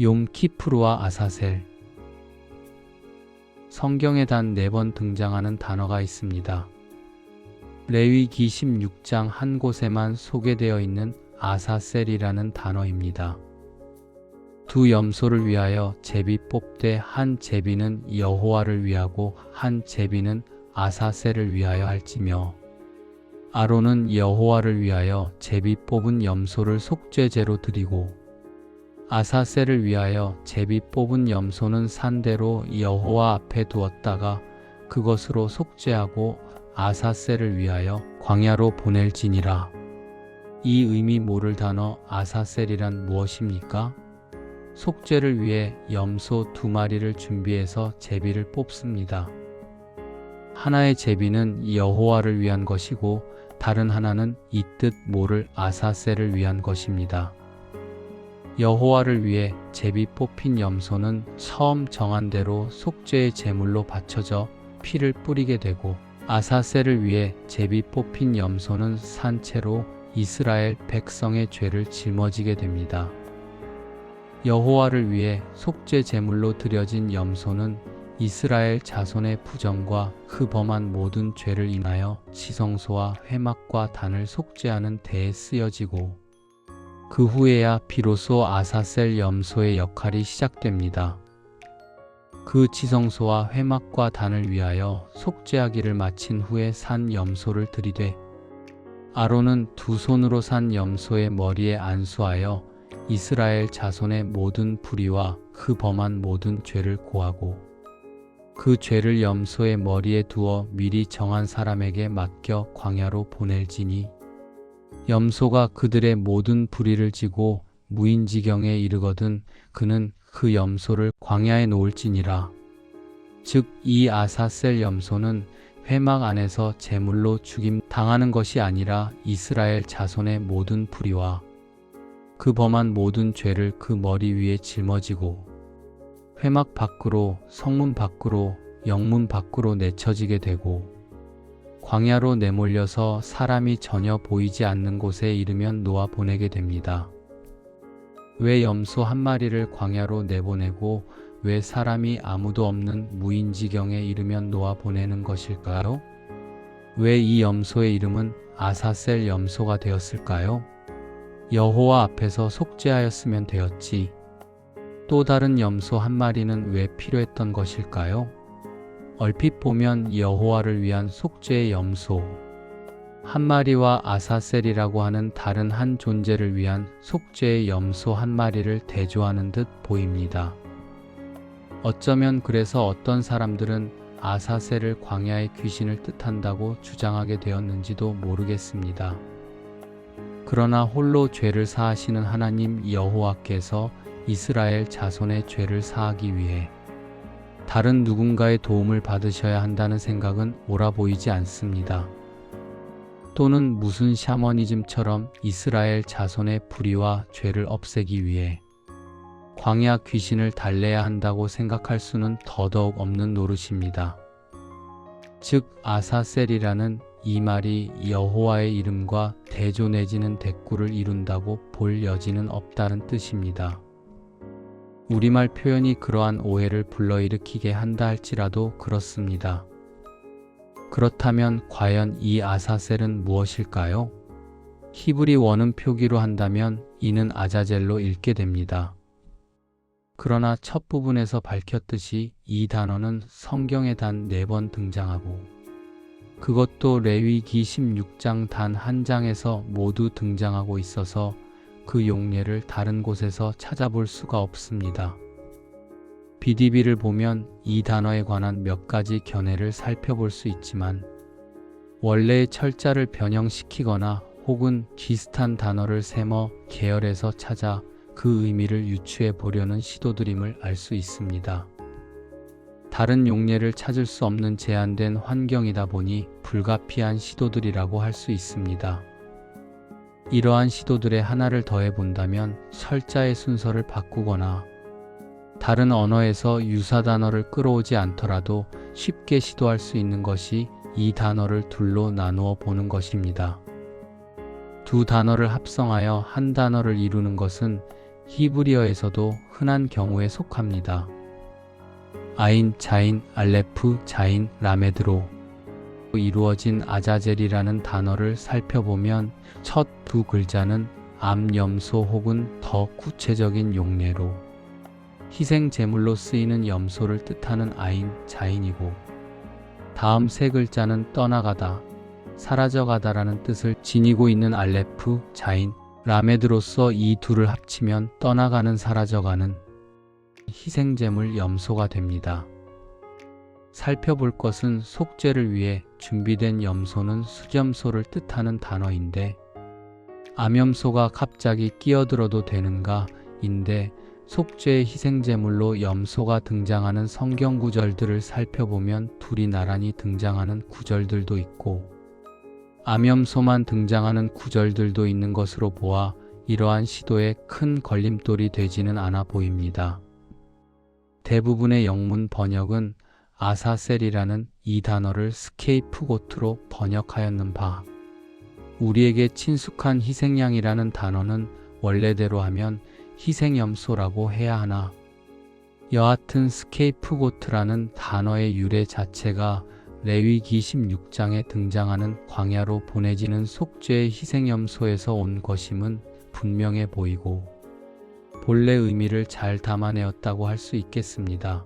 욤 키프루와 아사셀 성경에 단 네 번 등장하는 단어가 있습니다. 레위기 16장 한 곳에만 소개되어 있는 아사셀이라는 단어입니다. 두 염소를 위하여 제비 뽑되 한 제비는 여호와를 위하고 한 제비는 아사셀을 위하여 할지며 아론은 여호와를 위하여 제비 뽑은 염소를 속죄제로 드리고 아사셀을 위하여 제비 뽑은 염소는 산대로 여호와 앞에 두었다가 그것으로 속죄하고 아사셀을 위하여 광야로 보낼지니라. 이 의미 모를 단어 아사셀이란 무엇입니까? 속죄를 위해 염소 두 마리를 준비해서 제비를 뽑습니다. 하나의 제비는 여호와를 위한 것이고 다른 하나는 이 뜻 모를 아사셀을 위한 것입니다. 여호와를 위해 제비 뽑힌 염소는 처음 정한 대로 속죄의 제물로 바쳐져 피를 뿌리게 되고 아사셀을 위해 제비 뽑힌 염소는 산채로 이스라엘 백성의 죄를 짊어지게 됩니다. 여호와를 위해 속죄 제물로 드려진 염소는 이스라엘 자손의 부정과 그 범한 모든 죄를 인하여 지성소와 회막과 단을 속죄하는 데에 쓰여지고 그 후에야 비로소 아사셀 염소의 역할이 시작됩니다. 그 지성소와 회막과 단을 위하여 속죄하기를 마친 후에 산 염소를 들이되 아론은 두 손으로 산 염소의 머리에 안수하여 이스라엘 자손의 모든 불의와 그 범한 모든 죄를 고하고 그 죄를 염소의 머리에 두어 미리 정한 사람에게 맡겨 광야로 보낼지니 염소가 그들의 모든 불의를 지고 무인지경에 이르거든 그는 그 염소를 광야에 놓을지니라. 즉 이 아사셀 염소는 회막 안에서 제물로 죽임 당하는 것이 아니라 이스라엘 자손의 모든 불의와 그 범한 모든 죄를 그 머리 위에 짊어지고 회막 밖으로 성문 밖으로 영문 밖으로 내쳐지게 되고 광야로 내몰려서 사람이 전혀 보이지 않는 곳에 이르면 놓아 보내게 됩니다. 왜 염소 한 마리를 광야로 내보내고 왜 사람이 아무도 없는 무인지경에 이르면 놓아 보내는 것일까요? 왜 이 염소의 이름은 아사셀 염소가 되었을까요? 여호와 앞에서 속죄하였으면 되었지. 또 다른 염소 한 마리는 왜 필요했던 것일까요? 얼핏 보면 여호와를 위한 속죄의 염소 한 마리와 아사셀이라고 하는 다른 한 존재를 위한 속죄의 염소 한 마리를 대조하는 듯 보입니다. 어쩌면 그래서 어떤 사람들은 아사셀을 광야의 귀신을 뜻한다고 주장하게 되었는지도 모르겠습니다. 그러나 홀로 죄를 사하시는 하나님 여호와께서 이스라엘 자손의 죄를 사하기 위해 다른 누군가의 도움을 받으셔야 한다는 생각은 옳아 보이지 않습니다. 또는 무슨 샤머니즘처럼 이스라엘 자손의 불의와 죄를 없애기 위해 광야 귀신을 달래야 한다고 생각할 수는 더더욱 없는 노릇입니다. 즉 아사셀이라는 이 말이 여호와의 이름과 대조 내지는 대꾸를 이룬다고 볼 여지는 없다는 뜻입니다. 우리말 표현이 그러한 오해를 불러일으키게 한다 할지라도 그렇습니다. 그렇다면 과연 이 아사셀은 무엇일까요? 히브리 원음 표기로 한다면 이는 아자젤로 읽게 됩니다. 그러나 첫 부분에서 밝혔듯이 이 단어는 성경에 단네번 등장하고 그것도 레위기 16장 단 한 장에서 모두 등장하고 있어서 그 용례를 다른 곳에서 찾아볼 수가 없습니다. BDB를 보면 이 단어에 관한 몇 가지 견해를 살펴볼 수 있지만 원래의 철자를 변형시키거나 혹은 비슷한 단어를 세머 계열에서 찾아 그 의미를 유추해 보려는 시도들임을 알 수 있습니다. 다른 용례를 찾을 수 없는 제한된 환경이다 보니 불가피한 시도들이라고 할 수 있습니다. 이러한 시도들의 하나를 더해 본다면 설자의 순서를 바꾸거나 다른 언어에서 유사 단어를 끌어오지 않더라도 쉽게 시도할 수 있는 것이 이 단어를 둘로 나누어 보는 것입니다. 두 단어를 합성하여 한 단어를 이루는 것은 히브리어에서도 흔한 경우에 속합니다. 아인, 자인, 알레프, 자인, 라메드로 이루어진 아자젤이라는 단어를 살펴보면 첫 두 글자는 암염소 혹은 더 구체적인 용례로 희생 제물로 쓰이는 염소를 뜻하는 아인, 자인이고 다음 세 글자는 떠나가다, 사라져가다라는 뜻을 지니고 있는 알레프, 자인, 라메드로서 이 둘을 합치면 떠나가는 사라져가는 희생제물 염소가 됩니다. 살펴볼 것은 속죄를 위해 준비된 염소는 수염소를 뜻하는 단어인데 암염소가 갑자기 끼어들어도 되는가 인데 속죄의 희생제물로 염소가 등장하는 성경 구절들을 살펴보면 둘이 나란히 등장하는 구절들도 있고 암염소만 등장하는 구절들도 있는 것으로 보아 이러한 시도에 큰 걸림돌이 되지는 않아 보입니다. 대부분의 영문 번역은 아사셀이라는 이 단어를 스케이프고트로 번역하였는 바 우리에게 친숙한 희생양이라는 단어는 원래대로 하면 희생염소라고 해야 하나 여하튼 스케이프고트라는 단어의 유래 자체가 레위기 16장에 등장하는 광야로 보내지는 속죄의 희생염소에서 온 것임은 분명해 보이고 본래 의미를 잘 담아내었다고 할 수 있겠습니다.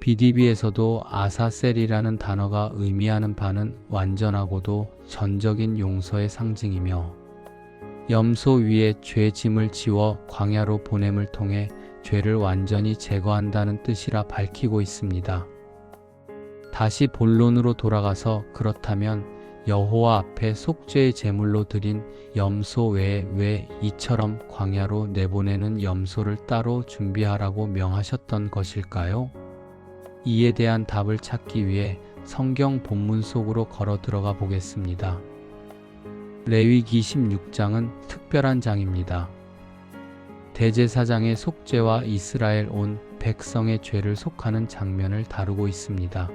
BDB에서도 아사셀이라는 단어가 의미하는 바는 완전하고도 전적인 용서의 상징이며 염소 위에 죄 짐을 지워 광야로 보냄을 통해 죄를 완전히 제거한다는 뜻이라 밝히고 있습니다. 다시 본론으로 돌아가서 그렇다면 여호와 앞에 속죄의 제물로 드린 염소 외에 왜 이처럼 광야로 내보내는 염소를 따로 준비하라고 명하셨던 것일까요? 이에 대한 답을 찾기 위해 성경 본문 속으로 걸어 들어가 보겠습니다. 레위기 16장은 특별한 장입니다. 대제사장의 속죄와 이스라엘 온 백성의 죄를 속하는 장면을 다루고 있습니다.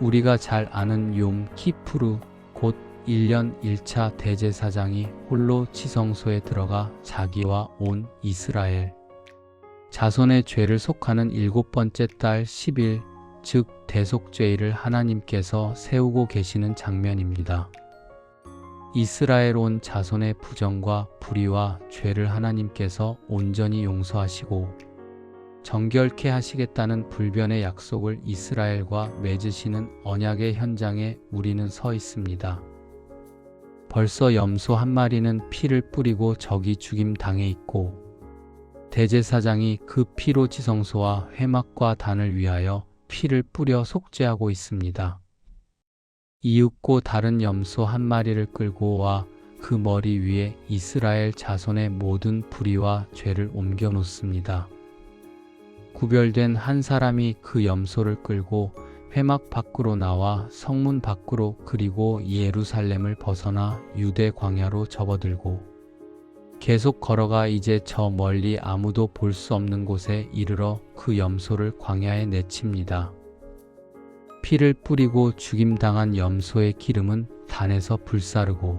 우리가 잘 아는 욤 키푸르 곧 1년 1차 대제사장이 홀로 지성소에 들어가 자기와 온 이스라엘 자손의 죄를 속하는 일곱 번째 달 10일 즉 대속죄일을 하나님께서 세우고 계시는 장면입니다. 이스라엘 온 자손의 부정과 불의와 죄를 하나님께서 온전히 용서하시고 정결케 하시겠다는 불변의 약속을 이스라엘과 맺으시는 언약의 현장에 우리는 서 있습니다. 벌써 염소 한 마리는 피를 뿌리고 적이 죽임 당해 있고 대제사장이 그 피로 지성소와 회막과 단을 위하여 피를 뿌려 속죄하고 있습니다. 이윽고 다른 염소 한 마리를 끌고 와 그 머리 위에 이스라엘 자손의 모든 불의와 죄를 옮겨 놓습니다. 구별된 한 사람이 그 염소를 끌고 회막 밖으로 나와 성문 밖으로 그리고 예루살렘을 벗어나 유대 광야로 접어들고 계속 걸어가 이제 저 멀리 아무도 볼 수 없는 곳에 이르러 그 염소를 광야에 내칩니다. 피를 뿌리고 죽임당한 염소의 기름은 단에서 불사르고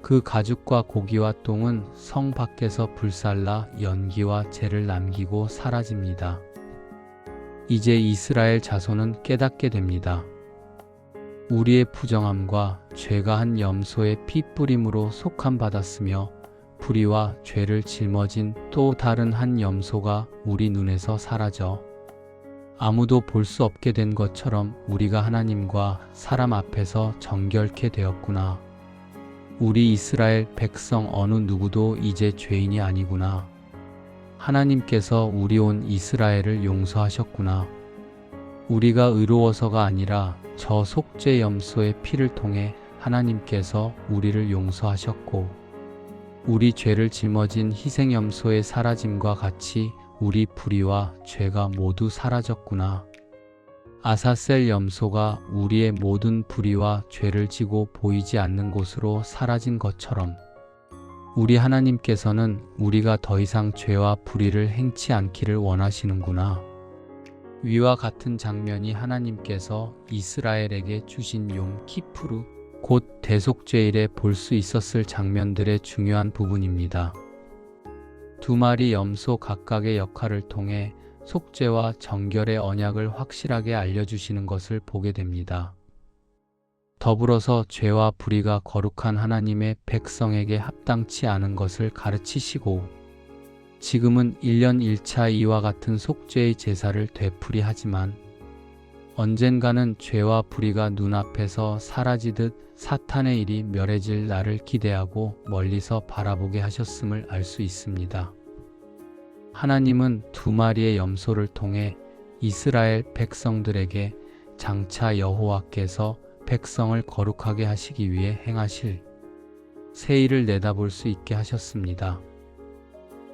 그 가죽과 고기와 똥은 성 밖에서 불살라 연기와 재를 남기고 사라집니다. 이제 이스라엘 자손은 깨닫게 됩니다. 우리의 부정함과 죄가 한 염소의 피 뿌림으로 속함 받았으며 불의와 죄를 짊어진 또 다른 한 염소가 우리 눈에서 사라져 아무도 볼 수 없게 된 것처럼 우리가 하나님과 사람 앞에서 정결케 되었구나. 우리 이스라엘 백성 어느 누구도 이제 죄인이 아니구나. 하나님께서 우리 온 이스라엘을 용서하셨구나. 우리가 의로워서가 아니라 저 속죄 염소의 피를 통해 하나님께서 우리를 용서하셨고, 우리 죄를 짊어진 희생 염소의 사라짐과 같이 우리 불의와 죄가 모두 사라졌구나. 아사셀 염소가 우리의 모든 불의와 죄를 지고 보이지 않는 곳으로 사라진 것처럼 우리 하나님께서는 우리가 더 이상 죄와 불의를 행치 않기를 원하시는구나. 위와 같은 장면이 하나님께서 이스라엘에게 주신 용 키푸르 곧 대속죄일에 볼 수 있었을 장면들의 중요한 부분입니다. 두 마리 염소 각각의 역할을 통해 속죄와 정결의 언약을 확실하게 알려주시는 것을 보게 됩니다. 더불어서 죄와 불의가 거룩한 하나님의 백성에게 합당치 않은 것을 가르치시고 지금은 1년 1차 이와 같은 속죄의 제사를 되풀이 하지만 언젠가는 죄와 불의가 눈앞에서 사라지듯 사탄의 일이 멸해질 날을 기대하고 멀리서 바라보게 하셨음을 알 수 있습니다. 하나님은 두 마리의 염소를 통해 이스라엘 백성들에게 장차 여호와께서 백성을 거룩하게 하시기 위해 행하실 새 일을 내다볼 수 있게 하셨습니다.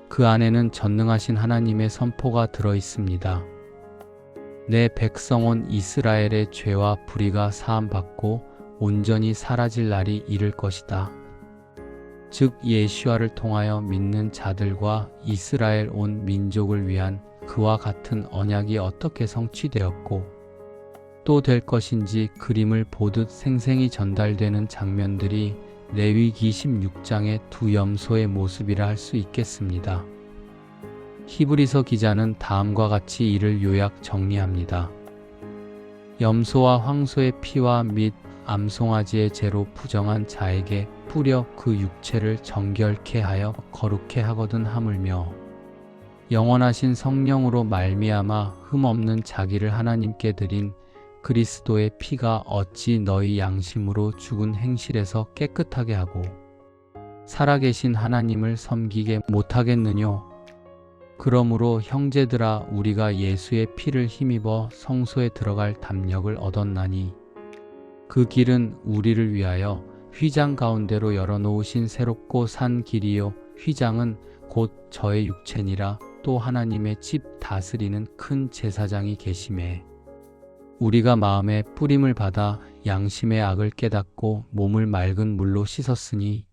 그 안에는 전능하신 하나님의 선포가 들어 있습니다. 내 백성 온 이스라엘의 죄와 불의가 사함받고 온전히 사라질 날이 이를 것이다. 즉 예수와를 통하여 믿는 자들과 이스라엘 온 민족을 위한 그와 같은 언약이 어떻게 성취되었고 또 될 것인지 그림을 보듯 생생히 전달되는 장면들이 레위기 16장의 두 염소의 모습이라 할 수 있겠습니다. 히브리서 기자는 다음과 같이 이를 요약 정리합니다. 염소와 황소의 피와 및 암송아지의 죄로 부정한 자에게 뿌려 그 육체를 정결케 하여 거룩케 하거든 하물며 영원하신 성령으로 말미암아 흠없는 자기를 하나님께 드린 그리스도의 피가 어찌 너희 양심으로 죽은 행실에서 깨끗하게 하고 살아계신 하나님을 섬기게 못하겠느뇨? 그러므로 형제들아 우리가 예수의 피를 힘입어 성소에 들어갈 담력을 얻었나니 그 길은 우리를 위하여 휘장 가운데로 열어놓으신 새롭고 산 길이요 휘장은 곧 저의 육체니라 또 하나님의 집 다스리는 큰 제사장이 계심에 우리가 마음에 뿌림을 받아 양심의 악을 깨닫고 몸을 맑은 물로 씻었으니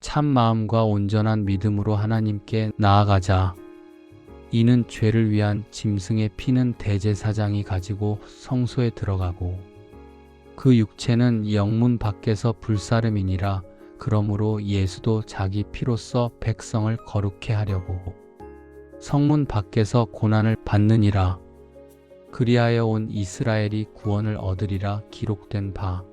참 마음과 온전한 믿음으로 하나님께 나아가자. 이는 죄를 위한 짐승의 피는 대제사장이 가지고 성소에 들어가고 그 육체는 영문 밖에서 불사름이니라. 그러므로 예수도 자기 피로써 백성을 거룩해 하려고 성문 밖에서 고난을 받느니라. 그리하여 온 이스라엘이 구원을 얻으리라 기록된 바.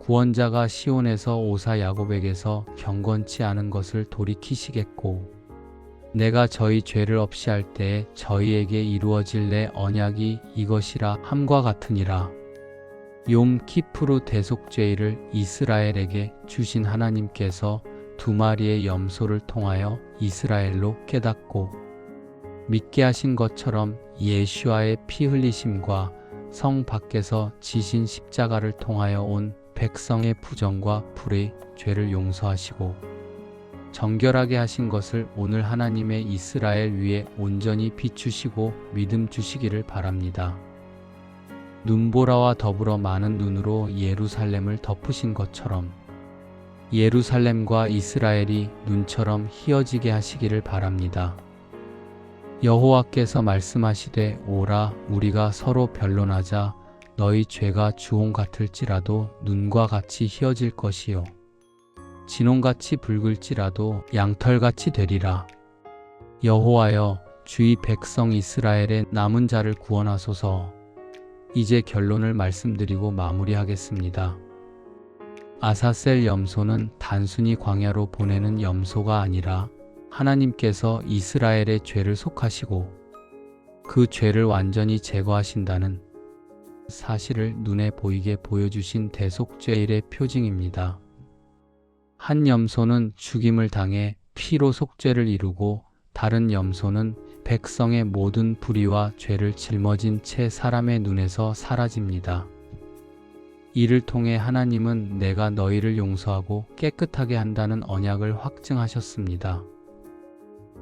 구원자가 시온에서 오사 야곱에게서 경건치 않은 것을 돌이키시겠고 내가 저희 죄를 없이 할 때에 저희에게 이루어질 내 언약이 이것이라 함과 같으니라. 욤 키프루 대속죄를 이스라엘에게 주신 하나님께서 두 마리의 염소를 통하여 이스라엘로 깨닫고 믿게 하신 것처럼 예슈아의 피 흘리심과 성 밖에서 지신 십자가를 통하여 온 백성의 부정과 불의 죄를 용서하시고 정결하게 하신 것을 오늘 하나님의 이스라엘 위에 온전히 비추시고 믿음 주시기를 바랍니다. 눈보라와 더불어 많은 눈으로 예루살렘을 덮으신 것처럼 예루살렘과 이스라엘이 눈처럼 희어지게 하시기를 바랍니다. 여호와께서 말씀하시되 오라 우리가 서로 변론하자 너희 죄가 주홍 같을지라도 눈과 같이 희어질 것이요 진홍같이 붉을지라도 양털같이 되리라 여호와여 주의 백성 이스라엘의 남은 자를 구원하소서 이제 결론을 말씀드리고 마무리하겠습니다. 아사셀 염소는 단순히 광야로 보내는 염소가 아니라 하나님께서 이스라엘의 죄를 속하시고 그 죄를 완전히 제거하신다는 사실을 눈에 보이게 보여주신 대속죄일의 표징입니다. 한 염소는 죽임을 당해 피로 속죄를 이루고 다른 염소는 백성의 모든 불의와 죄를 짊어진 채 사람의 눈에서 사라집니다. 이를 통해 하나님은 내가 너희를 용서하고 깨끗하게 한다는 언약을 확증하셨습니다.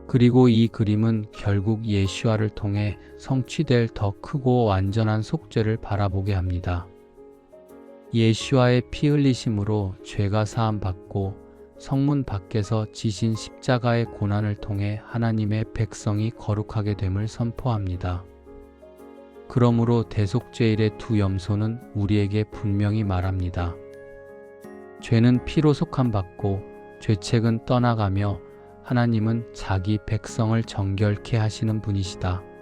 그리고 이 그림은 결국 예수와를 통해 성취될 더 크고 완전한 속죄를 바라보게 합니다. 예수와의 피 흘리심으로 죄가 사함 받고 성문 밖에서 지신 십자가의 고난을 통해 하나님의 백성이 거룩하게 됨을 선포합니다. 그러므로 대속죄일의 두 염소는 우리에게 분명히 말합니다. 죄는 피로 속함 받고 죄책은 떠나가며 하나님은 자기 백성을 정결케 하시는 분이시다.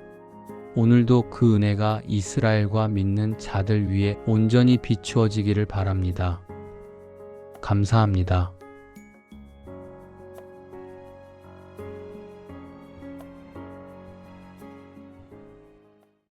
오늘도 그 은혜가 이스라엘과 믿는 자들 위에 온전히 비추어지기를 바랍니다. 감사합니다.